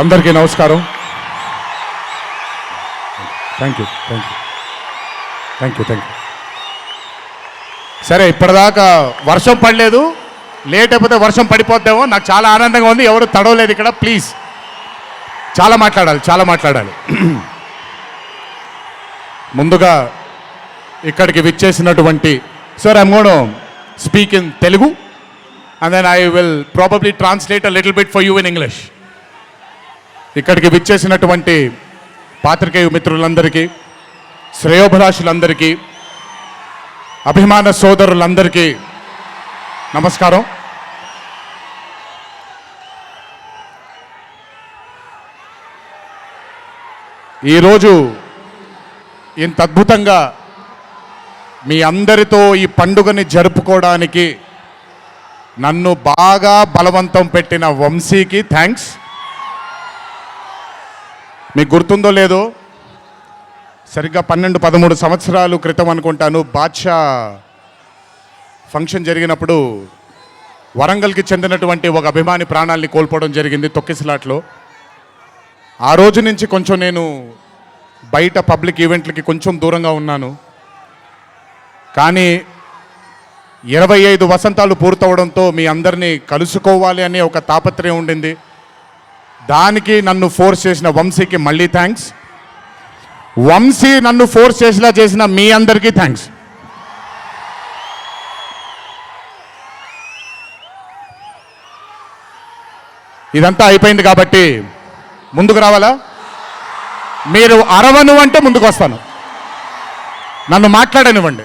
అందరికీ నమస్కారం. Thank you thank you thank you thank you సరే ఇప్పటిదాకా వర్షం పడలేదు. లేట్ అయిపోతే వర్షం పడిపోద్దేమో. నాకు చాలా ఆనందంగా ఉంది. ఎవరు తడవలేదు ఇక్కడ. ప్లీజ్ చాలా మాట్లాడాలి చాలా మాట్లాడాలి. ముందుగా ఇక్కడికి విచ్చేసినటువంటి sir I'm speak in Telugu and then I will probably translate a little bit for you in English ఇక్కడికి విచ్చేసినటువంటి పాత్రికేయ మిత్రులందరికీ శ్రేయోభిలాషులందరికీ అభిమాన సోదరులందరికీ నమస్కారం. ఈరోజు ఇంత అద్భుతంగా మీ అందరితో ఈ పండుగని జరుపుకోవడానికి నన్ను బాగా బలవంతం పెట్టిన వంశీకి థ్యాంక్స్. మీకు గుర్తుందో లేదో సరిగ్గా పన్నెండు పదమూడు సంవత్సరాలు క్రితం అనుకుంటాను. బాద్షా ఫంక్షన్ జరిగినప్పుడు వరంగల్కి చెందినటువంటి ఒక అభిమాని ప్రాణాల్ని కోల్పోవడం జరిగింది తొక్కిసలాట్లో. ఆ రోజు నుంచి కొంచెం నేను బయట పబ్లిక్ ఈవెంట్లకి కొంచెం దూరంగా ఉన్నాను. కానీ ఇరవై ఐదు వసంతాలు పూర్తవడంతో మీ అందరినీ కలుసుకోవాలి అనే ఒక తాపత్రయం ఉండింది. దానికి నన్ను ఫోర్స్ చేసిన వంశీకి మళ్ళీ థ్యాంక్స్. వంశీ నన్ను ఫోర్స్ చేసేలా చేసిన మీ అందరికీ థ్యాంక్స్. ఇదంతా అయిపోయింది కాబట్టి ముందుకు రావాలా? మీరు అరవను అంటే ముందుకు వస్తాను. నన్ను మాట్లాడనివ్వండి.